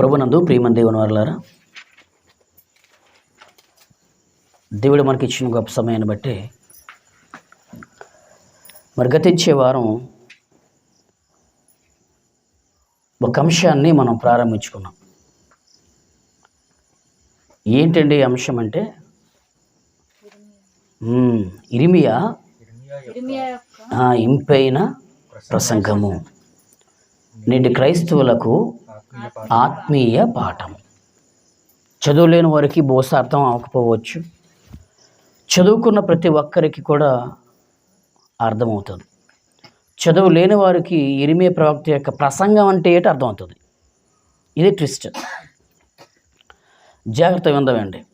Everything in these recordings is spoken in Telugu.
ప్రభునందు ప్రియమన్ దేవుని వారులారా దేవుడు మనకి ఇచ్చిన గొప్ప సమయాన్ని బట్టి మరి గతించే వారం ఒక అంశాన్ని మనం ప్రారంభించుకున్నాం. ఏంటండి అంశం అంటే? ఇరిమియా ఇంపైన ప్రసంగము. నేటి క్రైస్తవులకు ఆత్మీయ పాఠం. చదువులేని వారికి బహుశా అర్థం అవ్వకపోవచ్చు. చదువుకున్న ప్రతి ఒక్కరికి కూడా అర్థమవుతుంది. చదువు లేని వారికి ఇరిమే ప్రవక్త యొక్క ప్రసంగం అంటే ఏంటో అర్థమవుతుంది? ఇది ట్విస్ట్. జాగ్రత్త విందమండి.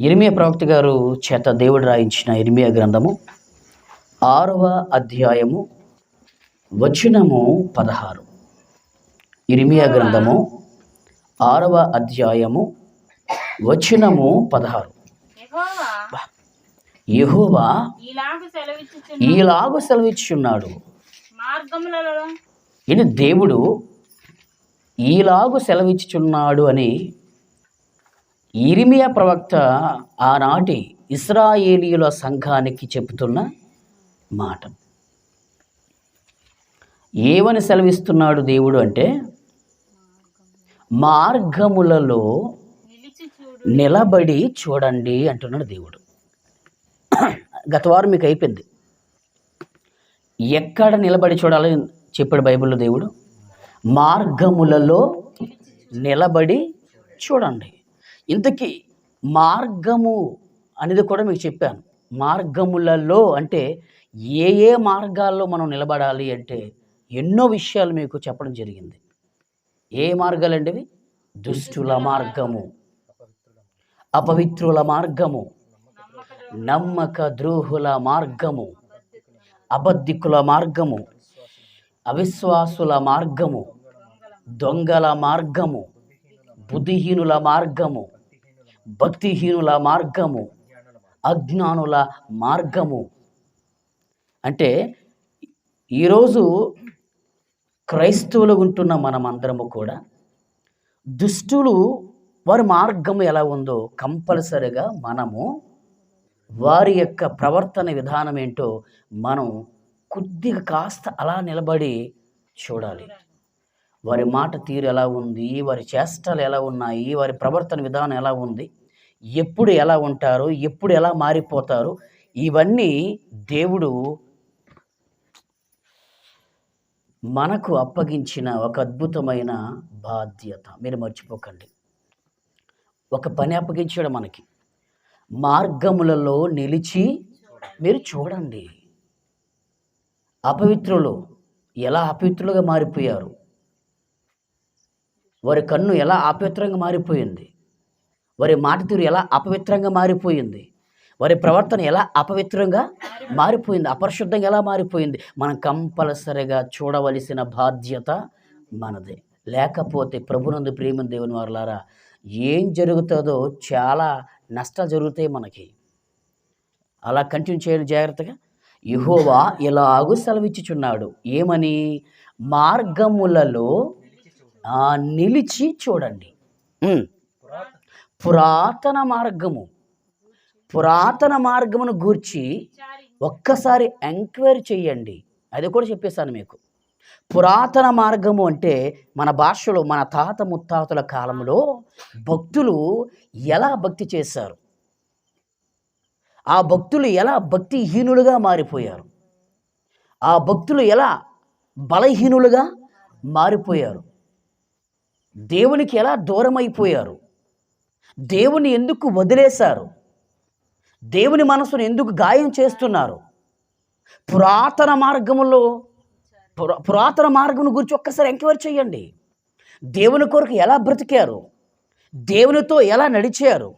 ఇరిమియా ప్రవక్త గారు చేత దేవుడు రాయించిన ఇరిమియా గ్రంథము ఆరవ అధ్యాయము వచనము పదహారు. ఇరిమియా గ్రంథము ఆరవ అధ్యాయము వచనము పదహారు. యెహోవా ఈలాగు సెలవిచ్చున్నాడు ఇది దేవుడు ఈలాగు సెలవిచ్చుచున్నాడు అని ఇరిమియా ప్రవక్త ఆనాటి ఇస్రాయేలీయుల సంఘానికి చెబుతున్న మాట. ఏమని సెలవిస్తున్నాడు దేవుడు అంటే మార్గములలో నిలబడి చూడండి అంటున్నాడు దేవుడు. గత వారం మీకు అయిపోయింది. ఎక్కడ నిలబడి చూడాలి చెప్పాడు బైబిల్లో దేవుడు? మార్గములలో నిలబడి చూడండి. ఇంతకీ మార్గము అనేది కూడా మీకు చెప్పాను. మార్గములలో అంటే ఏ ఏ మార్గాల్లో మనం నిలబడాలి అంటే ఎన్నో విషయాలు మీకు చెప్పడం జరిగింది. ఏ మార్గాలండి ఇవి దుష్టుల మార్గము. అపవిత్రుల మార్గము. నమ్మక ద్రోహుల మార్గము. అబద్ధికుల మార్గము. అవిశ్వాసుల మార్గము. దొంగల మార్గము. బుద్ధిహీనుల మార్గము. భక్తిహీనుల మార్గము. అజ్ఞానుల మార్గము. అంటే ఈరోజు క్రైస్తవులు ఉంటున్న మనమందరము కూడా దుష్టులు వారి మార్గం ఎలా ఉందో కంపల్సరిగా మనము వారి యొక్క ప్రవర్తన విధానం ఏంటో మనం కొద్దిగా కాస్త అలా నిలబడి చూడాలి. వారి మాట తీరు ఎలా ఉంది? వారి చేష్టలు ఎలా ఉన్నాయి? వారి ప్రవర్తన విధానం ఎలా ఉంది? ఎప్పుడు ఎలా ఉంటారు? ఎప్పుడు ఎలా మారిపోతారు? ఇవన్నీ దేవుడు మనకు అప్పగించిన ఒక అద్భుతమైన బాధ్యత. మీరు మర్చిపోకండి. ఒక పని అప్పగించాడు మనకి. మార్గములలో నిలిచి మీరు చూడండి. అపవిత్రులు ఎలా అపవిత్రులుగా మారిపోయారు? వారి కన్ను ఎలా అపవిత్రంగా మారిపోయింది? వారి మాట తీరు ఎలా అపవిత్రంగా మారిపోయింది? వారి ప్రవర్తన ఎలా అపవిత్రంగా మారిపోయింది అపరిశుద్ధంగా ఎలా మారిపోయింది? మనం కంపల్సరిగా చూడవలసిన బాధ్యత మనదే. లేకపోతే ప్రభునందు ప్రేమ దేవుని వారులారా ఏం జరుగుతుందో చాలా నష్టాలు జరుగుతాయి మనకి. అలా కంటిన్యూ చేయండి జాగ్రత్తగా. యహోవా ఇలాగు సెలవిచ్చుచున్నాడు. ఏమని? మార్గములలో నిలిచి చూడండి. పురాతన మార్గము. పురాతన మార్గమును గూర్చి ఒక్కసారి ఎంక్వైరీ చేయండి అది కూడా చెప్పేశాను మీకు. పురాతన మార్గము అంటే మన భాషలో మన తాత ముత్తాతల కాలంలో భక్తులు ఎలా భక్తి చేశారు? ఆ భక్తులు ఎలా భక్తిహీనులుగా మారిపోయారు? ఆ భక్తులు ఎలా బలహీనులుగా మారిపోయారు? దేవునికి ఎలా దూరమైపోయారు? దేవుని ఎందుకు వదిలేశారు? దేవుని మనసును ఎందుకు గాయం చేస్తున్నారు? పురాతన మార్గములో పురా- పురాతన మార్గం గురించి ఒక్కసారి ఎంక్వైరీ చేయండి. దేవుని కొరకు ఎలా బ్రతికారు? దేవునితో ఎలా నడిచారు?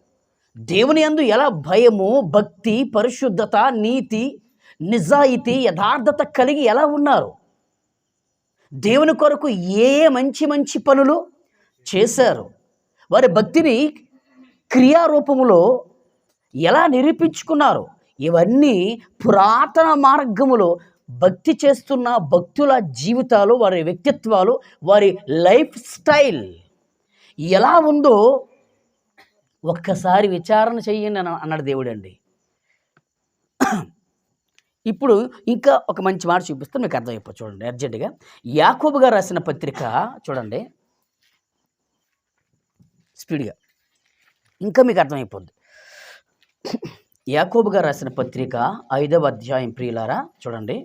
దేవుని అందు ఎలా భయము భక్తి పరిశుద్ధత నీతి నిజాయితీ యథార్థత కలిగి ఎలా ఉన్నారు? దేవుని కొరకు ఏ ఏ మంచి మంచి పనులు చేశారు? వారి భక్తిని క్రియారూపములో ఎలా నిరూపించుకున్నారు? ఇవన్నీ పురాతన మార్గములో భక్తి చేస్తున్న భక్తుల జీవితాలు వారి వ్యక్తిత్వాలు వారి లైఫ్ స్టైల్ ఎలా ఉందో ఒక్కసారి విచారణ చెయ్యండి అని అన్నాడు దేవుడు అండి ఇప్పుడు ఇంకా ఒక మంచి మాట చూపిస్తే మీకు అర్థమైపో చూడండి అర్జెంటుగా. యాకోబు గారు రాసిన పత్రిక చూడండి. స్పీడ్గా. ఇంకా మీకు అర్థమైపోద్ది యాకోబు గారు రాసిన పత్రిక ఐదవ అధ్యాయం ప్రియులారా చూడండి.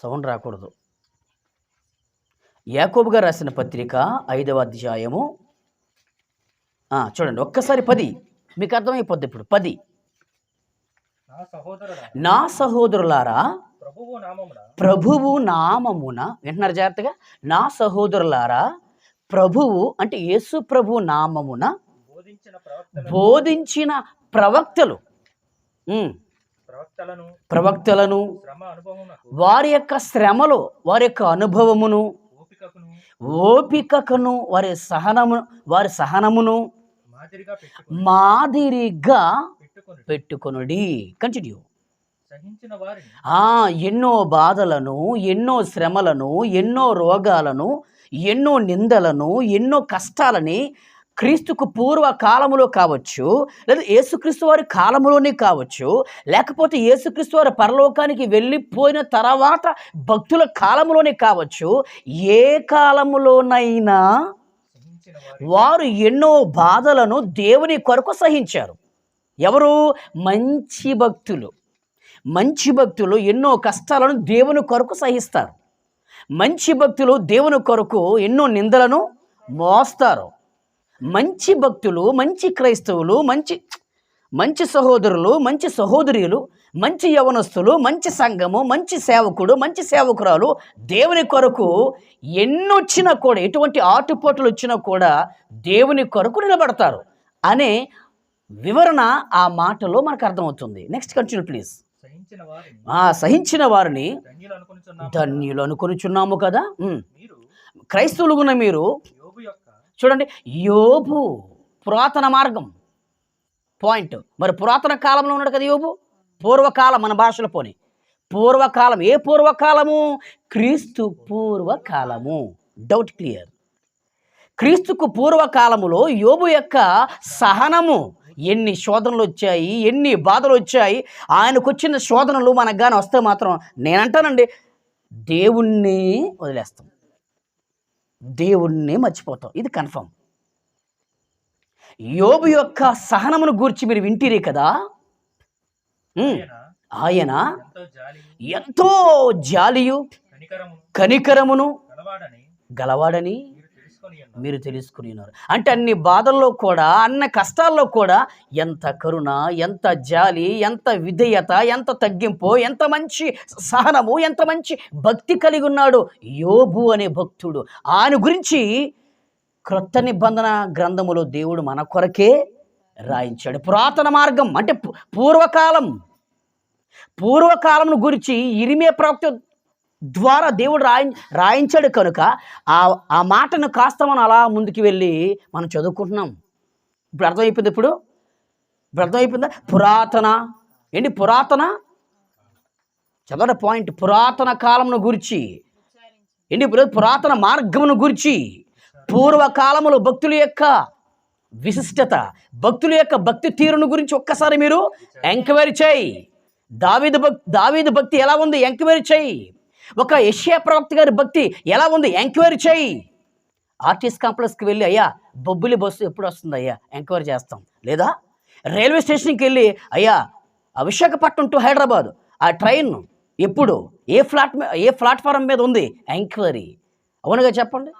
సౌండ్ రాకూడదు. యాకోబు గారు రాసిన పత్రిక ఐదవ అధ్యాయము. చూడండి ఒక్కసారి పది. మీకు అర్థమైపోద్ది ఇప్పుడు పది. నా సహోదరులారా ప్రభువు నామమున? ప్రభువు నామమున వింటున్నారు జాగ్రత్తగా? నా సహోదరులారా ప్రభువు అంటే యేసు ప్రభు నామమున బోధించిన ప్రవక్తలు. ప్రవక్తలను వారి యొక్క శ్రమలో వారి యొక్క అనుభవమును ఓపికకును వారి సహనము వారి సహనమును మాదిరిగా పెట్టుకుని మాదిరిగా పెట్టుకొని పెట్టుకొనుడి. కంటిన్యూ ఎన్నో బాధలను ఎన్నో శ్రమలను ఎన్నో రోగాలను ఎన్నో నిందలను ఎన్నో కష్టాలని క్రీస్తుకు పూర్వ కాలములో కావచ్చు లేదా యేసుక్రీస్తు వారి కాలములోనే కావచ్చు లేకపోతే యేసుక్రీస్తు వారి పరలోకానికి వెళ్ళిపోయిన తర్వాత భక్తుల కాలములోనే కావచ్చు ఏ కాలములోనైనా వారు ఎన్నో బాధలను దేవుని కొరకు సహించారు. ఎవరు? మంచి భక్తులు. మంచి భక్తులు ఎన్నో కష్టాలను దేవుని కొరకు సహిస్తారు. మంచి భక్తులు దేవుని కొరకు ఎన్నో నిందలను మోస్తారు. మంచి భక్తులు మంచి క్రైస్తవులు మంచి మంచి సహోదరులు మంచి సహోదరులు మంచి యవనస్తులు మంచి సంఘము మంచి సేవకుడు మంచి సేవకురాలు దేవుని కొరకు ఎన్నొచ్చినా కూడా ఎటువంటి ఆటుపోట్లు వచ్చినా కూడా దేవుని కొరకు నిలబడతారు అనే వివరణ ఆ మాటలో మనకు అర్థమవుతుంది. నెక్స్ట్ కంటిన్యూ ప్లీజ్ సహించిన వారిని. ఆ సహించిన వారిని ధన్యులు అనుకునిచున్నాము కదా. ఉమ్. మీరు క్రైస్తవులుగున్న మీరు చూడండి యోబు పురాతన మార్గం. పాయింట్. మరి పురాతన కాలంలో ఉన్నాడు కదా యోబు? పూర్వకాలం మన భాషలో పోని. పూర్వకాలం ఏ పూర్వకాలము? క్రీస్తు పూర్వకాలము. Doubt clear. క్రీస్తుకు పూర్వకాలములో యోబు యొక్క సహనము ఎన్ని శోధనలు వచ్చాయి ఎన్ని బాధలు వచ్చాయి ఆయనకు వచ్చిన శోధనలు మనకు కానీ వస్తే మాత్రం నేనంటానండి దేవుణ్ణి వదిలేస్తాం. దేవుణ్ణి మర్చిపోతాం. ఇది కన్ఫర్మ్. యోబు యొక్క సహనమును గూర్చి మీరు వింటిరే కదా? ఆయన? ఎంతో జాలియు కనికరమును గలవాడని మీరు తెలుసుకుని ఉన్నారు అంటే అన్ని బాధల్లో కూడా అన్న కష్టాల్లో కూడా ఎంత కరుణ ఎంత జాలి ఎంత విధేయత ఎంత తగ్గింపు ఎంత మంచి సహనము ఎంత మంచి భక్తి కలిగి ఉన్నాడు యోబు అనే భక్తుడు. ఆయన గురించి క్రొత్త నిబంధన గ్రంథములో దేవుడు మన కొరకే రాయించాడు. పురాతన మార్గం అంటే పూర్వకాలం. పూర్వకాలం గురించి ఇరిమే ప్రవక్త ద్వారా దేవుడు రాయి రాయించాడు కనుక ఆ ఆ మాటను కాస్త మనం అలా ముందుకు వెళ్ళి మనం చదువుకుంటున్నాం. ఇప్పుడు అర్థమైపోయింది ఇప్పుడు? ఇప్పుడు అర్థమైపోయిందా? పురాతన. ఏంటి పురాతన? చదవడ పాయింట్. పురాతన కాలమును గురించి. ఏంటి ఇప్పుడు? పురాతన మార్గమును గురించి. పూర్వకాలములో భక్తుల యొక్క విశిష్టత భక్తుల యొక్క భక్తి తీరును గురించి ఒక్కసారి మీరు ఎంక్వైరీ చేయి. దావీదు భక్ దావీదు భక్తి ఎలా ఉంది? ఎంక్వైరీ చేయి. ఒక యష్యా ప్రవక్త గారి భక్తి ఎలా ఉంది? ఎంక్వైరీ చేయి. ఆర్టీసీ కాంప్లెక్స్కి వెళ్ళి అయ్యా బొబ్బిలి బస్సు ఎప్పుడు వస్తుంది అయ్యా? ఎంక్వైరీ చేస్తాం. లేదా? రైల్వే స్టేషన్కి వెళ్ళి అయ్యా విశాఖపట్నం టు హైదరాబాద్. ఆ ట్రైన్ ఎప్పుడు? ఏ ఫ్లాట్ ఏ ప్లాట్ఫారం మీద ఉంది? ఎంక్వైరీ. అవునుగా చెప్పండి.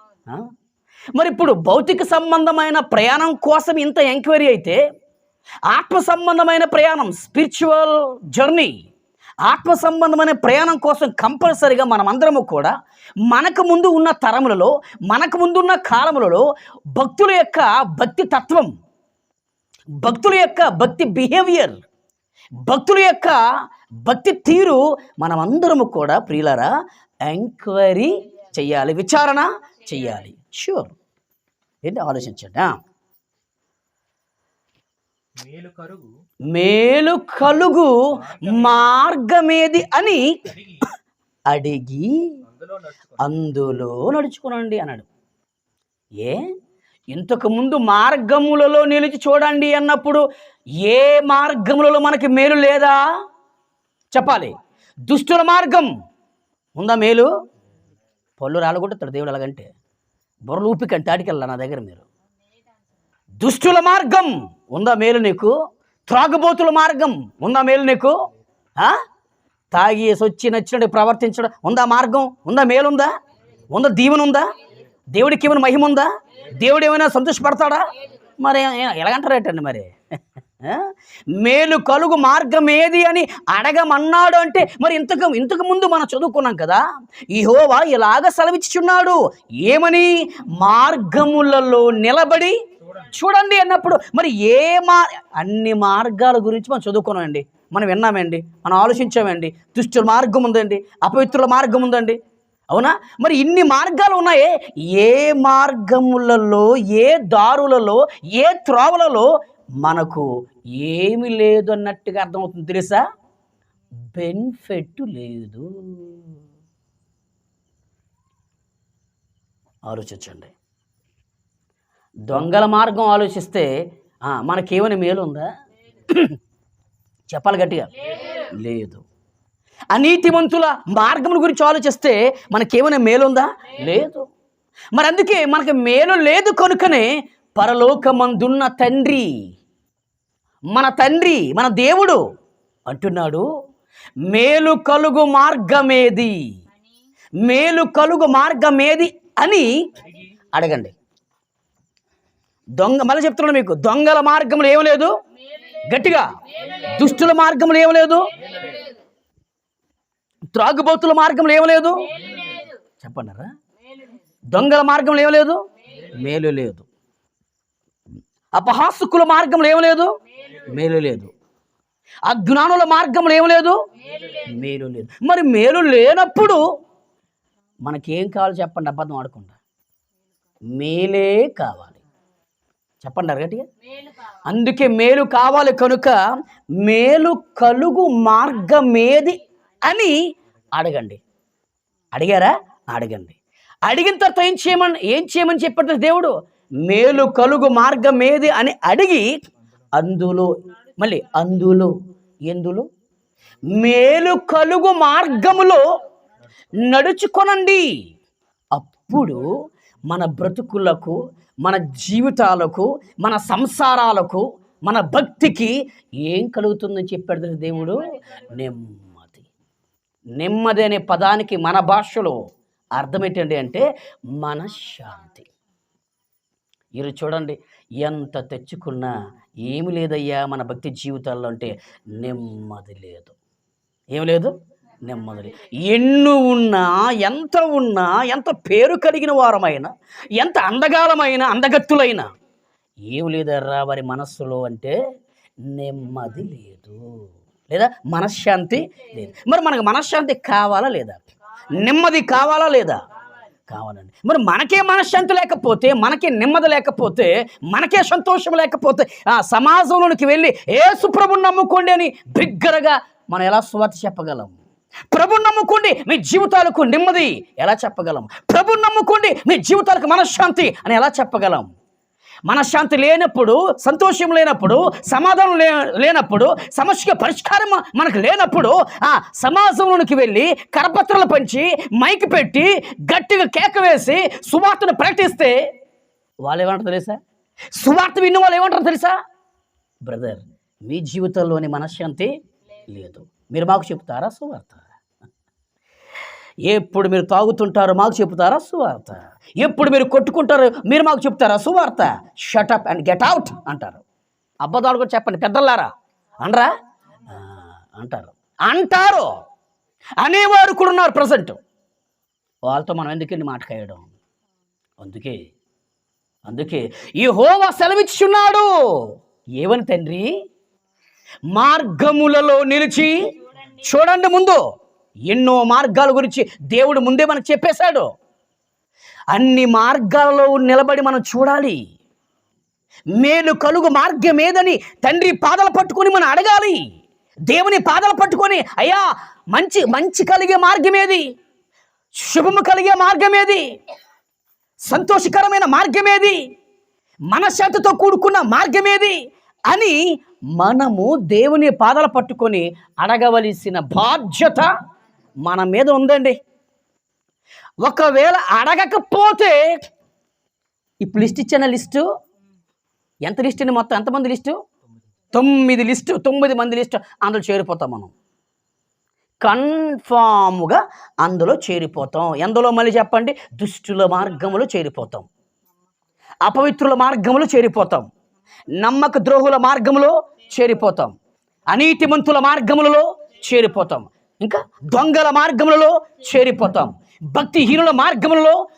మరి ఇప్పుడు భౌతిక సంబంధమైన ప్రయాణం కోసం ఇంత ఎంక్వైరీ అయితే ఆత్మ సంబంధమైన ప్రయాణం స్పిరిచువల్ జర్నీ ఆత్మ సంబంధమైన ప్రయాణం కోసం కంపల్సరిగా మనమందరము కూడా మనకు ముందు ఉన్న తరములలో మనకు ముందున్న కాలములలో భక్తుల యొక్క భక్తి తత్వం భక్తుల యొక్క భక్తి బిహేవియర్ భక్తుల యొక్క భక్తి తీరు మనమందరము కూడా ప్రియులరా ఎంక్వైరీ చేయాలి విచారణ చెయ్యాలి షూర్ ఏంటి ఆలోచించండి? మేలు కలుగు మార్గమేది అని అడిగి అందులో నడుచుకొని. అందులో నడుచుకునండి అన్నాడు. ఏ? ఇంతకు ముందు మార్గములలో నిలిచి చూడండి అన్నప్పుడు ఏ మార్గములలో మనకి మేలు లేదా? చెప్పాలి. దుష్టుల మార్గం ఉందా మేలు? పళ్ళు రాలగొట్టుతాడు దేవుడు ఎలాగంటే బుర్రలు ఊపికంటే తాటికెళ్ళా నా దగ్గర మీరు. దుష్టుల మార్గం ఉందా మేలు నీకు? త్రాగుబోతుల మార్గం ఉందా మేలు నీకు? తాగి సొచ్చి నచ్చినట్టు ప్రవర్తించడం ఉందా మార్గం? ఉందా మేలుందా? ఉందా దీవెన ఉందా దేవుడికి ఏమైనా మహిమ ఉందా దేవుడు ఏమైనా సంతోషపడతాడా? మరి ఎలాగంటారేటండి మరి? మేలు కలుగు మార్గం ఏది అని అడగమన్నాడు అంటే మరి ఇంతకు ఇంతకు ముందు మనం చదువుకున్నాం కదా ఈ హోవా ఇలాగ సెలవిచ్చుచున్నాడు. ఏమని? మార్గములలో నిలబడి చూడండి అన్నప్పుడు మరి ఏ మా అన్ని మార్గాల గురించి మనం చదువుకున్నామండి. మనం విన్నామండి. మనం ఆలోచించామండి. దుష్టుల మార్గం ఉందండి. అపవిత్రుల మార్గం ఉందండి. అవునా? మరి ఇన్ని మార్గాలు ఉన్నాయే? ఏ మార్గములలో ఏ దారులలో ఏ త్రోవలలో మనకు ఏమి లేదు అన్నట్టుగా అర్థమవుతుంది తెలుసా? బెనిఫిట్ లేదు. ఆలోచించండి. దొంగల మార్గం ఆలోచిస్తే ఆ, మనకేమైనా మేలు ఉందా చెప్పాలి గట్టిగా. లేదు. అనీతిమంతుల మార్గం గురించి ఆలోచిస్తే మనకేమైనా మేలుందా? లేదు. మరి అందుకే మనకి మేలు లేదు కనుకనే పరలోకమందున్న తండ్రి మన తండ్రి మన దేవుడు అంటున్నాడు మేలు కలుగు మార్గమేది? మేలు కలుగు మార్గమేది అని అడగండి. దొంగ మళ్ళీ చెప్తున్నాను మీకు. దొంగల మార్గంలో ఏం లేదు. గట్టిగా. దుష్టుల మార్గంలో ఏం లేదు. త్రాగుబోతుల మార్గంలో ఏం లేదు. చెప్పన్నారా దొంగల మార్గంలో ఏం లేదు. మేలు లేదు. అపహాసుకుల మార్గంలో ఏం లేదు. మేలు లేదు. అజ్ఞానుల మార్గంలో ఏం లేదు. మేలు లేదు. మరి మేలు లేనప్పుడు మనకేం కావాలి చెప్పండి? అబద్ధం ఆడకుండా. మేలే కావాలి. చెప్పండి గట్టిగా? అందుకే మేలు కావాలి కనుక మేలు కలుగు మార్గమేది అని అడగండి. అడిగారా? అడగండి. అడిగిన తర్వాత ఏం చేయమని ఏం చేయమని చెప్పాడు దేవుడు? మేలు కలుగు మార్గం ఏది అని అడిగి అందులో మళ్ళీ అందులో ఎందులో? మేలు కలుగు మార్గములో నడుచుకొనండి. అప్పుడు మన బ్రతుకులకు మన జీవితాలకు మన సంసారాలకు మన భక్తికి ఏం కలుగుతుందని చెప్పాడు దేవుడు? నెమ్మది. నెమ్మది అనే పదానికి మన భాషలో అర్థం ఏంటండి అంటే మనశ్శాంతి మీరు చూడండి ఎంత తెచ్చుకున్నా ఏమి లేదయ్యా మన భక్తి జీవితాల్లో అంటే నెమ్మది లేదు. ఏం లేదు? నెమ్మది లేదు ఎన్ను ఉన్నా ఎంత ఉన్నా ఎంత పేరు కలిగిన వారమైనా ఎంత అందగాలమైన అందగత్తులైనా ఏం లేదర్రా వారి మనస్సులో అంటే నెమ్మది లేదు. లేదా మనశ్శాంతి లేదు. మరి మనకు మనశ్శాంతి కావాలా లేదా? నెమ్మది కావాలా లేదా? కావాలండి. మరి మనకే మనశ్శాంతి లేకపోతే మనకే నెమ్మది లేకపోతే మనకే సంతోషం లేకపోతే ఆ సమాజంలోనికి వెళ్ళి ఏ సుప్రభుని నమ్ముకోండి అని బిగ్గరగా మనం ఎలా స్వార్థ చెప్పగలం? ప్రభు నమ్ముకోండి మీ జీవితాలకు నెమ్మది. ఎలా చెప్పగలం? ప్రభుని నమ్ముకోండి మీ జీవితాలకు మనశ్శాంతి అని ఎలా చెప్పగలం? మనశ్శాంతి లేనప్పుడు సంతోషం లేనప్పుడు సమాధానం లే లేనప్పుడు సమస్యకి పరిష్కారం మనకు లేనప్పుడు ఆ సమాజంలోనికి వెళ్ళి కరపత్రాలు పంచి మైక్ పెట్టి గట్టిగా కేక వేసి సువార్తను ప్రకటిస్తే వాళ్ళు ఏమంటారు తెలుసా? సువార్త విన్న వాళ్ళు ఏమంటారు తెలుసా? బ్రదర్ మీ జీవితంలోని మనశ్శాంతి లేదు. మీరు మాకు చెప్తారా సువార్త. ఎప్పుడు మీరు తాగుతుంటారో మాకు చెప్తారా సువార్త. ఎప్పుడు మీరు కొట్టుకుంటారో మీరు మాకు చెప్తారా సువార్త. షటప్ అండ్ గెట్ అవుట్ అంటారు. అబ్బదాడు కూడా చెప్పండి పెద్దలారా అనరా? అంటారు. అంటారు. అనేవారు కూడా ఉన్నారు ప్రజెంట్. వాళ్ళతో మనం ఎందుకండి మాట్లాడడం అందుకే అందుకే ఈ హోవా సెలవిచ్చున్నాడు. ఏమని తండ్రి? మార్గములలో నిలిచి చూడండి. ముందు. ఎన్నో మార్గాల గురించి దేవుడు ముందే మనకు చెప్పేశాడు. అన్ని మార్గాలలో నిలబడి మనం చూడాలి. మేలు కలుగు మార్గం ఏదని తండ్రి పాదలు పట్టుకొని మనం అడగాలి. దేవుని పాదలు పట్టుకొని అయ్యా మంచి మంచి కలిగే మార్గం ఏది? శుభము కలిగే మార్గం ఏది? సంతోషకరమైన మార్గమేది మనశ్శాంతితో కూడుకున్న మార్గమేది అని మనము దేవుని పాదాలు పట్టుకొని అడగవలసిన బాధ్యత మన మీద ఉందండి. ఒకవేళ అడగకపోతే ఇప్పుడు లిస్ట్ ఇచ్చిన లిస్టు ఎంత లిస్ట్ అండి మొత్తం? ఎంతమంది లిస్టు? తొమ్మిది లిస్టు తొమ్మిది మంది లిస్టు అందులో చేరిపోతాం మనం. కన్ఫామ్గా అందులో చేరిపోతాం. ఎందులో మళ్ళీ చెప్పండి? దుష్టుల మార్గములో చేరిపోతాం. అపవిత్రుల మార్గములో చేరిపోతాం. నమ్మక ద్రోహుల మార్గములో చేరిపోతాం. అనీతిమంతుల మార్గములలో చేరిపోతాం. ఇంకా దొంగల మార్గములలో చేరిపోతాం. భక్తిహీనుల మార్గములలో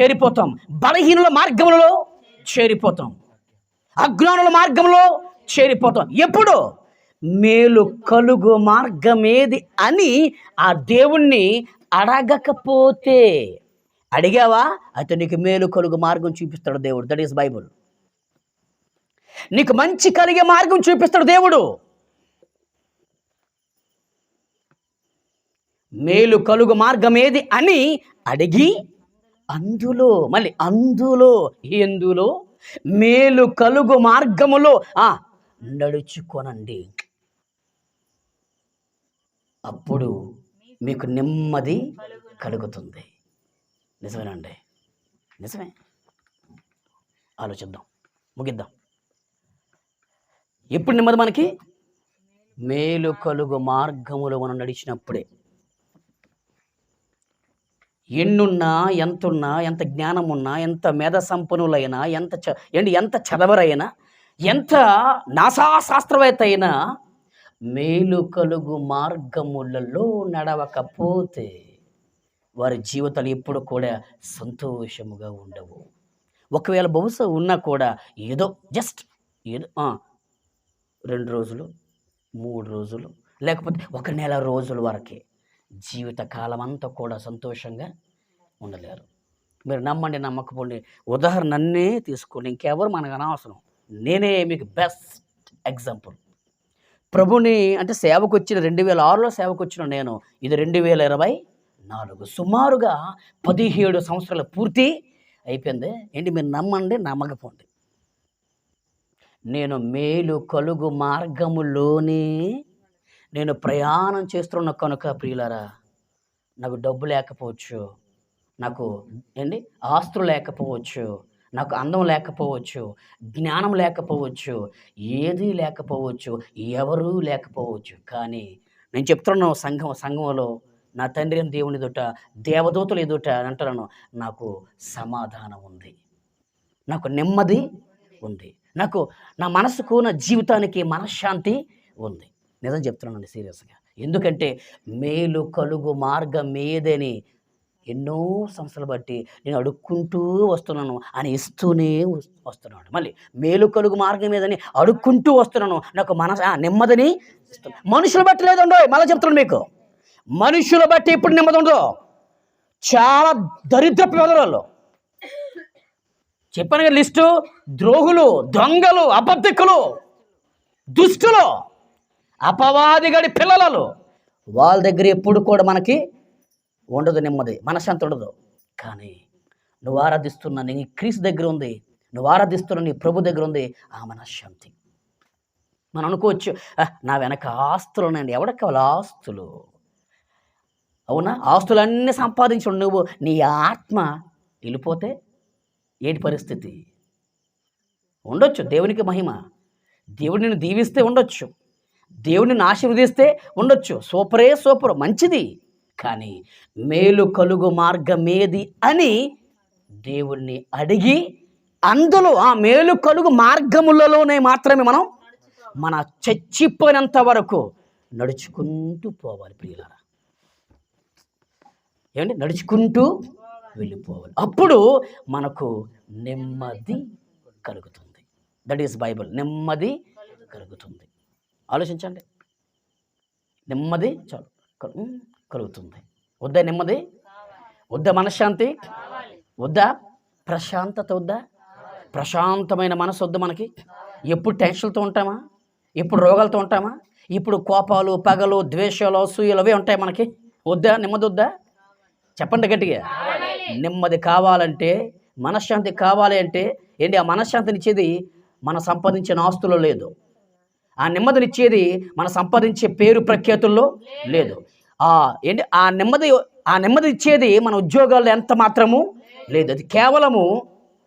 చేరిపోతాం. బలహీనుల మార్గములలో చేరిపోతాం. అజ్ఞానుల మార్గంలో చేరిపోతాం. ఎప్పుడు? మేలు కలుగు మార్గమేది అని ఆ దేవుణ్ణి అడగకపోతే. అడిగావా? అయితే నీకు మేలు కలుగు మార్గం చూపిస్తాడు దేవుడు. దట్ ఈస్ బైబుల్ నీకు మంచి కలిగే మార్గం చూపిస్తాడు దేవుడు. మేలు కలుగు మార్గం ఏది అని అడిగి అందులో మళ్ళీ అందులో ఎందులో మేలు కలుగు మార్గములో ఆ, నడుచుకొనండి. అప్పుడు మీకు నెమ్మది కలుగుతుంది. నిజమేనండి నిజమే. ఆలోచిద్దాం. ముగిద్దాం. ఎప్పుడు నెమ్మది మనకి? మేలు కలుగు మార్గములో మనం నడిచినప్పుడే. ఎన్నున్నా ఎంతున్నా ఎంత జ్ఞానం ఉన్నా ఎంత మేధ సంపన్నులైనా ఎంత చ ఏంటి ఎంత చదవరైనా ఎంత నాసాశాస్త్రవేత్త అయినా మేలు కలుగు మార్గములలో నడవకపోతే వారి జీవితాలు ఎప్పుడు కూడా సంతోషముగా ఉండవు. ఒకవేళ బహుశా ఉన్నా కూడా ఏదో జస్ట్ ఏదో రెండు రోజులు మూడు రోజులు లేకపోతే ఒక నెల రోజుల వరకే జీవితకాలం అంతా కూడా సంతోషంగా ఉండలేరు. మీరు నమ్మండి నమ్మకపోండి. ఉదాహరణ నన్నే తీసుకోండి ఇంకెవరు మనకు అనవసరం. నేనే మీకు బెస్ట్ ఎగ్జాంపుల్ ప్రభుని అంటే సేవకు వచ్చిన రెండు వేల ఆరులో సేవకు వచ్చిన నేను ఇది రెండు వేల ఇరవై నాలుగు. సుమారుగా పదిహేడు సంవత్సరాలు పూర్తి అయిపోయింది. ఏంటి మీరు నమ్మండి నమ్మకపోండి. నేను మేలు కలుగు మార్గములోనే నేను ప్రయాణం చేస్తున్న కనుక ప్రియులరా నాకు డబ్బు లేకపోవచ్చు నాకు ఏంటి ఆస్తులు లేకపోవచ్చు నాకు అందం లేకపోవచ్చు జ్ఞానం లేకపోవచ్చు ఏది లేకపోవచ్చు ఎవరూ లేకపోవచ్చు. కానీ నేను చెప్తున్నాను సంఘం సంఘంలో నా తండ్రి దేవుని ఎదుట దేవదూతలు ఎదుట అంటున్నాను నాకు సమాధానం ఉంది. నాకు నెమ్మది ఉంది. నాకు నా మనసుకు నా జీవితానికి మనశ్శాంతి ఉంది. నిజం చెప్తున్నానండి సీరియస్గా. ఎందుకంటే మేలు కలుగు మార్గం మీదని ఎన్నో సంస్థలు బట్టి నేను అడుక్కుంటూ వస్తున్నాను అని ఇస్తూనే వస్తున్నాడు. మళ్ళీ మేలు కలుగు మార్గం మీదని అడుక్కుంటూ వస్తున్నాను నాకు మనసు ఆ, నెమ్మదిని ఇస్తున్నాను మనుషులు బట్టి లేదండో మళ్ళీ చెప్తున్నాను మీకు. మనుషుల బట్టి ఎప్పుడు నెమ్మది ఉండదు. చాలా దరిద్ర పేదరాళ్ళు చెప్పాను కదా లిస్టు? ద్రోహులు దొంగలు అబద్ధికులు దుష్టులు అపవాదిగడి పిల్లలు. వాళ్ళ దగ్గర ఎప్పుడు కూడా మనకి ఉండదు నెమ్మది మనశ్శాంతి ఉండదు. కానీ నువ్వు ఆరాధిస్తున్న నీ క్రీస్ దగ్గర ఉంది నువ్వు ఆరాధిస్తున్న నీ ప్రభు దగ్గర ఉంది ఆ మనశ్శాంతి. మనం అనుకోవచ్చు నా వెనక ఆస్తులు ఉన్నాయండి ఎవడ కావాలి ఆస్తులు? అవునా? ఆస్తులన్నీ సంపాదించు నువ్వు నీ ఆత్మ వెళ్ళిపోతే ఏంటి పరిస్థితి? ఉండొచ్చు దేవునికి మహిమ. దేవుడు నిన్ను దీవిస్తే ఉండొచ్చు. దేవుడిని ఆశీర్వదిస్తే ఉండొచ్చు. సూపరే సూపర్ మంచిది. కానీ మేలు కలుగు మార్గమేది అని దేవుణ్ణి అడిగి అందులో ఆ మేలు కలుగు మార్గములలోనే మాత్రమే మనం మన చచ్చిపోయినంత వరకు నడుచుకుంటూ పోవాలి ప్రియులారా. ఏమండి? నడుచుకుంటూ వెళ్ళిపోవాలి. అప్పుడు మనకు నెమ్మది కలుగుతుంది. దట్ ఈస్ బైబిల్ నెమ్మది కలుగుతుంది. ఆలోచించండి. నెమ్మది చాలు. కలుగుతుంది. వద్దా నెమ్మది? వద్దా మనశ్శాంతి? వద్దా? ప్రశాంతత వద్దా? ప్రశాంతమైన మనసు వద్దా మనకి? ఎప్పుడు టెన్షన్తో ఉంటామా? ఎప్పుడు రోగాలతో ఉంటామా? ఇప్పుడు కోపాలు పగలు ద్వేషాలు అసూయలు అవే ఉంటాయి మనకి. వద్దా? నెమ్మది వద్దా? చెప్పండి గట్టిగా. నెమ్మది కావాలంటే మనశ్శాంతి కావాలి అంటే ఏంటి? ఆ మనశ్శాంతినిచ్చేది మనం సంపాదించిన ఆస్తులో లేదు. ఆ నెమ్మదినిచ్చేది మనం సంపాదించే పేరు ప్రఖ్యాతుల్లో లేదు. ఆ ఏంటి? ఆ నెమ్మది ఆ నెమ్మది ఇచ్చేది మన ఉద్యోగాల్లో ఎంత మాత్రము లేదు. అది కేవలము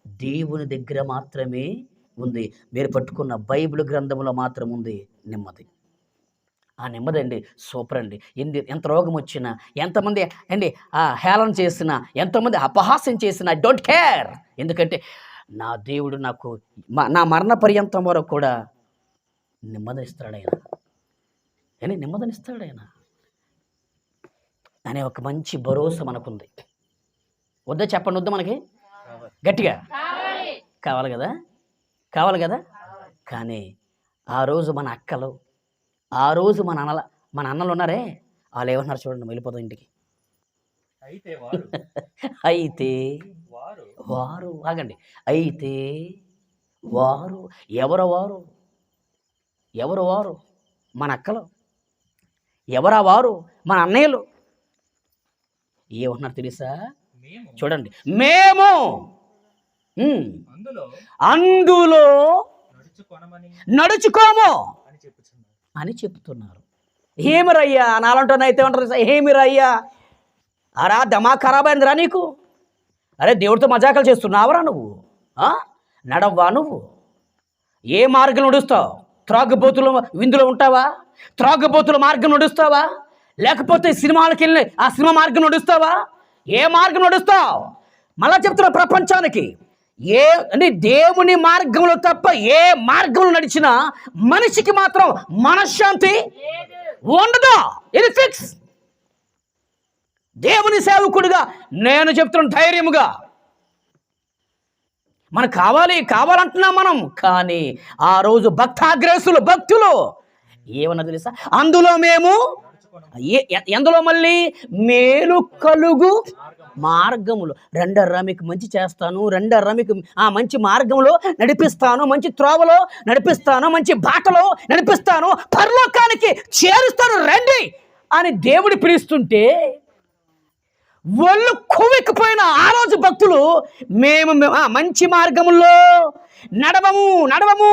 దేవుని దగ్గర మాత్రమే ఉంది. మీరు పట్టుకున్న బైబిల్ గ్రంథంలో మాత్రం ఉంది నెమ్మది. ఆ నెమ్మది అండి సూపర్ అండి. ఎందు ఎంత రోగం వచ్చినా ఎంతమంది అండి ఆ హేళన చేసినా ఎంతమంది అపహాస్యం చేసినా డోంట్ కేర్. ఎందుకంటే నా దేవుడు నాకు నా మరణ పర్యంతం వరకు కూడా నెమ్మదినిస్తాడు ఆయన అని నెమ్మదినిస్తాడు ఆయన అనే ఒక మంచి భరోసా మనకుంది. వద్దా చెప్పండి వద్దా మనకి. గట్టిగా. కావాలి కదా? కావాలి కదా? కానీ ఆ రోజు మన అక్కలు ఆ రోజు మన అన్నల మన అన్నలు ఉన్నారే వాళ్ళు ఏమన్నారు చూడండి వెళ్ళిపోతాం ఇంటికి. అయితే వారు. అయితే వారు. వారు ఆగండి. అయితే వారు ఎవరు వారు? ఎవరు వారు? మన అక్కలు? ఎవరా వారు? మన అన్నయ్యలు? ఏమన్నారు తెలుసా? చూడండి. మేము. అందులో నడుచుకోము. అని చెప్తున్నారు. ఏమిరయ్యా నాలంటోనైతే ఉంటారు సార్ అరా దమా ఖరాబ్ అయిందిరా నీకు? అరే దేవుడితో మజాకలు చేస్తున్నావురా నువ్వు? నడవ్వా నువ్వు? ఏ మార్గం నడుస్తావు? త్రాగుబోతుల విందులో ఉంటావా? త్రాగుబోతుల మార్గం నడుస్తావా? లేకపోతే సినిమాలకు వెళ్ళి ఆ సినిమా మార్గం నడుస్తావా? ఏ మార్గం నడుస్తావు? మళ్ళా చెప్తున్నా ప్రపంచానికి. ఏ అంటే దేవుని మార్గంలో తప్ప ఏ మార్గంలో నడిచినా మనిషికి మాత్రం మనశ్శాంతి ఉండదు. ఇది ఫిక్స్ దేవుని సేవకుడిగా నేను చెప్తున్నాను ధైర్యముగా మనకు కావాలి కావాలంటున్నాం మనం. కానీ ఆ రోజు భక్తాగ్రేసులు భక్తులు ఏమన్నా తెలుసా? అందులో మేము ఎందులో మళ్ళీ మేలు కలుగు మార్గములు. రెండర్రా మీకు మంచి చేస్తాను రెండర్రా మీకు ఆ మంచి మార్గంలో నడిపిస్తాను మంచి త్రోవలో నడిపిస్తాను మంచి బాటలో నడిపిస్తాను పరలోకానికి చేరుస్తాను రండి అని దేవుడు పిలుస్తుంటే ఒళ్ళు కొవ్వెక్కిపోయిన ఆ రోజు భక్తులు మేము మేము- మంచి మార్గములో నడవము నడవము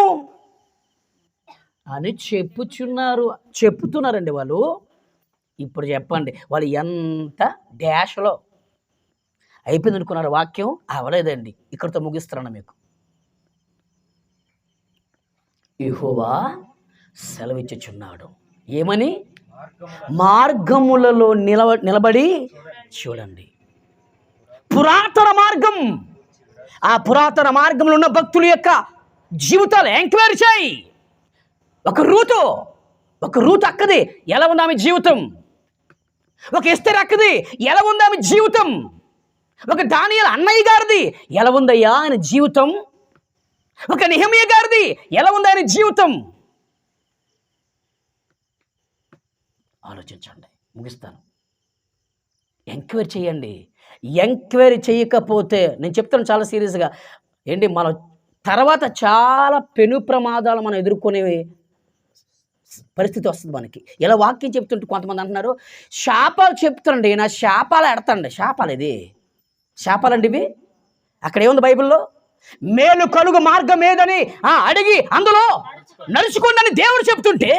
అని చెప్పుచున్నారు చెప్పుతున్నారండి వాళ్ళు. ఇప్పుడు చెప్పండి వాళ్ళు ఎంత డాష్లో అయిపోయింది అనుకున్నారు వాక్యం అవలేదండి. ఇక్కడితో ముగిస్తున్నాను మీకు. ఇహోవా సెలవిచ్చుచున్నాడు. ఏమని? మార్గములలో నిలవ నిలబడి చూడండి. పురాతన మార్గం. ఆ పురాతన మార్గంలో ఉన్న భక్తుల యొక్క జీవితాలు ఎంక్వైరీ చేయి. ఒక రూతు ఒక రూతు అక్కది. ఎలా ఉంది ఆమె జీవితం? ఒక ఇస్తరి అక్కది. ఎలా ఉంది ఆమె జీవితం? ఒక దానియల్ అన్నయ్య గారిది ఎలా ఉందయ్యా ఆయన జీవితం? ఒక నిహమయ్య గారిది ఎలా ఉంది ఆయన జీవితం? ఆలోచించండి ముగిస్తాను. ఎంక్వైరీ చేయండి. ఎంక్వైరీ చేయకపోతే నేను చెప్తాను చాలా సీరియస్గా ఏంటి మన తర్వాత చాలా పెను ప్రమాదాలు మనం ఎదుర్కొనే పరిస్థితి వస్తుంది మనకి. ఇలా వాక్యం చెప్తుంటే కొంతమంది అంటున్నారు శాపాలు చెప్తారండి నా శాపాలు ఎడతండి శాపాలు ఇది. శాపాలండి ఇవి అక్కడ ఏముంది బైబిల్లో? మేలు కలుగు మార్గం ఏదని ఆ, అడిగి అందులో నడుచుకోండి దేవుడు చెప్తుంటే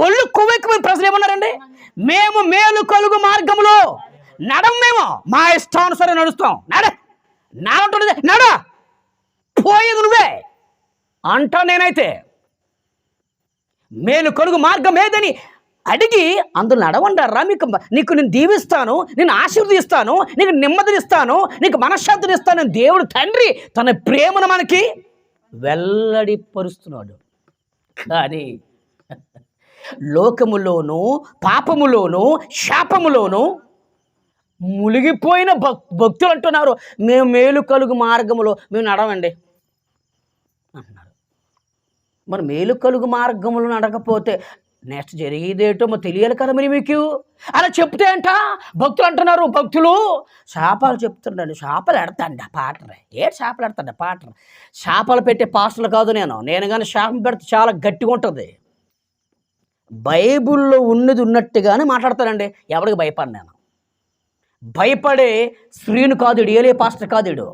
ఒళ్ళు కొవ్వెక్కుమైన ప్రజలు ఏమన్నారండి? మేము మేలు కలుగు మార్గంలో నడం మేము. మా ఇష్టానుసరి నడుస్తాం. నడ. నాలంటుంది నడ. పోయేది నువ్వే. అంటా నేనైతే. మేలు కలుగు మార్గం ఏదని అడిగి అందులో నడవండారా మీకు నీకు నేను దీవిస్తాను నేను ఆశీర్వదిస్తాను నీకు నెమ్మదినిస్తాను నీకు మనశ్శాంతినిస్తాను ఇస్తాను దేవుడు తండ్రి తన ప్రేమను మనకి వెల్లడిపరుస్తున్నాడు. కానీ లోకములోను పాపములోను శాపములోను మునిగిపోయిన భక్ భక్తులు అంటున్నారు మేము మేలు కలుగు మార్గములో మేము నడవండి అంటున్నారు మరి మేలు కలుగు మార్గములు నడకపోతే నెక్స్ట్ జరిగేదేటో మరి తెలియాలి కదా మరి మీకు. అలా చెప్తే అంట భక్తులు అంటున్నారు భక్తులు. శాపాలు చెప్తున్నాను శాపాలు ఎడతాండి పాటరే ఏ శాపాలు ఎడతాండి పాటరు శాపాలు పెట్టే పాస్టర్లు కాదు నేను. నేను కానీ శాపం పెడితే చాలా గట్టిగా ఉంటుంది. బైబిల్లో ఉన్నది ఉన్నట్టుగానే మాట్లాడతానండి ఎవరికి భయపడి నేను. భయపడే స్త్రీని కాదుడు ఏలే పాస్టర్ కాదుడు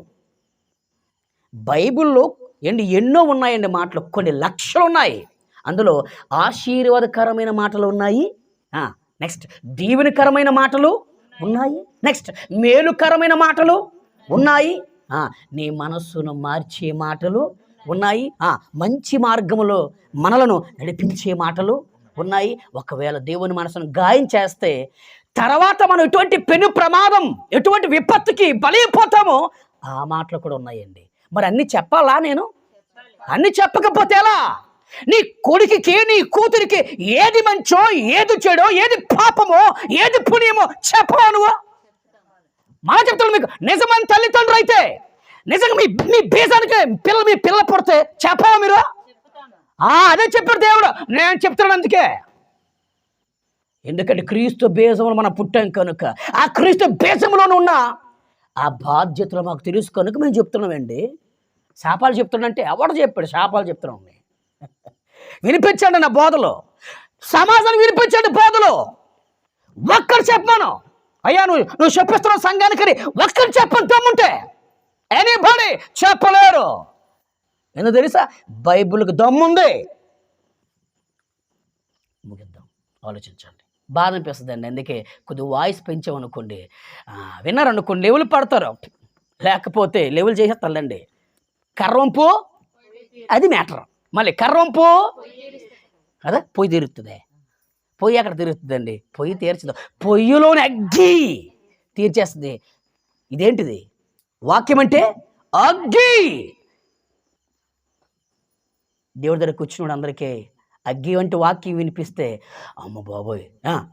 బైబుల్లో బైబిల్లో ఏంటి ఎన్నో ఉన్నాయండి మాటలు కొన్ని లక్షలు ఉన్నాయి. అందులో ఆశీర్వాదకరమైన మాటలు ఉన్నాయి. నెక్స్ట్ దీవెనకరమైన మాటలు ఉన్నాయి. నెక్స్ట్ మేలుకరమైన మాటలు ఉన్నాయి. నీ మనస్సును మార్చే మాటలు ఉన్నాయి. మంచి మార్గములో మనలను నడిపించే మాటలు ఉన్నాయి. ఒకవేళ దేవుని మనసును గాయం చేస్తే తర్వాత మనం ఎటువంటి పెను ప్రమాదం ఎటువంటి విపత్తుకి బలైపోతామో ఆ మాటలు కూడా ఉన్నాయండి. మరి అన్నీ చెప్పాలా నేను? అన్నీ చెప్పకపోతే ఎలా? నీ కొడుకుకి నీ కూతురికి ఏది మంచో ఏది చెడో ఏది పాపమో ఏది పుణ్యమో చెప్పవా నువ్వు? మా చెప్తాను మీకు. నిజమైన తల్లిదండ్రులు అయితే నిజంగా మీ మీ బీజానికి పిల్ల మీ పిల్ల పుడితే చెప్పవా మీరు? అదే చెప్పాడు దేవుడు. నేను చెప్తున్నాను అందుకే. ఎందుకంటే క్రీస్తు బీజంలో మనం పుట్టాం కనుక ఆ క్రీస్తు బీజంలోనే ఉన్న ఆ బాధ్యతలు మాకు తెలుసు కనుక మేము చెప్తున్నామండి. శాపాలు చెప్తున్నానంటే ఎవడు చెప్పాడు? శాపాలు చెప్తున్నాం వినిపించండి నా బోధలో. సమాజానికి వినిపించండి బోధలో. ఒక్కరు చెప్పాను. అయ్యా నువ్వు నువ్వు చెప్పిస్తున్న సంఘానికి అని ఒక్కరు చెప్పని దమ్ముంటే ఎనీబడి చెప్పలేరు. ఎందుకు తెలుసా? బైబిల్కి దమ్ముంది. ముగిద్దాం. ఆలోచించండి. బాధ అనిపిస్తుందండి. అందుకే కొద్ది వాయిస్ పెంచామనుకోండి. విన్నారనుకోండి లెవెల్ పడతారు. లేకపోతే లెవెల్ చేసేస్తాండి కర్రంపు అది మ్యాటర్. మళ్ళీ కర్రంపు కదా? పొయ్యి తీరుతుంది. పొయ్యి అక్కడ తీరుతుందండి పొయ్యి తీర్చదు. పొయ్యిలోని అగ్గి తీర్చేస్తుంది. ఇదేంటిది? వాక్యం అంటే అగ్గి. దేవుడి దగ్గర కూర్చున్నాడు అందరికీ అగ్గి వంటి వాక్యం వినిపిస్తే అమ్మ బాబోయ్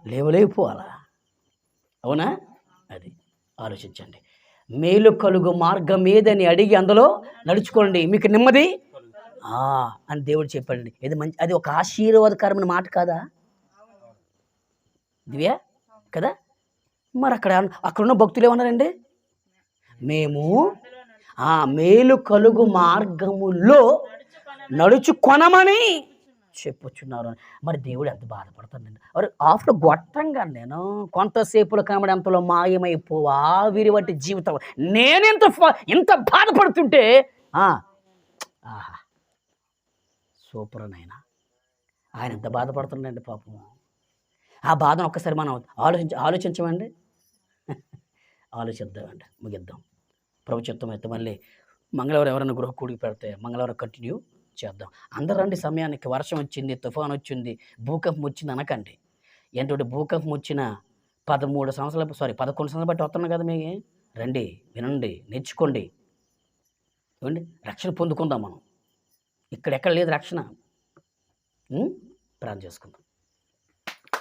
లేవలేకపోవాలా అవునా? అది ఆలోచించండి. మేలు కలుగు మార్గం ఏదని అడిగి అందులో నడుచుకోండి. మీకు నెమ్మది? అని దేవుడు చెప్పండి ఇది మంచి అది ఒక ఆశీర్వాదకరమైన మాట కాదా? దివ్య కదా? మరి అక్కడ అక్కడున్న భక్తులు ఏమన్నారండి? మేము ఆ మేలు కలుగు మార్గములో నడుచుకొనమని చెప్పుచున్నారు. మరి దేవుడు ఎంత బాధపడుతుందండి మరి ఆఫ్టర్ గొట్టంగా నేను కొంతసేపుల కనబడి అంతలో మాయమైపో ఆవిరి వంటి జీవితం. నేనెంత ఇంత బాధపడుతుంటే ఆహా. సూపర్ నాయన. ఆయన ఎంత బాధపడుతుండండి పాపం. ఆ బాధను ఒక్కసారి మనం ఆలోచించ ఆలోచించమండి. ఆలోచిద్దామండి. ముగిద్దాం. ప్రభుత్వం అయితే మళ్ళీ మంగళవారం ఎవరైనా గృహ కూడికి పెడితే మంగళవారం కంటిన్యూ చేద్దాం. అందరూ రండి సమయానికి. వర్షం వచ్చింది తుఫాన్ వచ్చింది భూకంపం వచ్చింది అనకండి. ఏంటంటే భూకంపం వచ్చిన పదమూడు సంవత్సరాలు సారీ పదకొండు సంవత్సరాలు బట్టి వస్తున్నాం కదా మీ రండి వినండి నేర్చుకోండి. ఏమండి? రక్షణ పొందుకుందాం మనం. ఇక్కడెక్కడ లేదు రక్షణ ఉం? ప్రార్థన చేసుకుందాం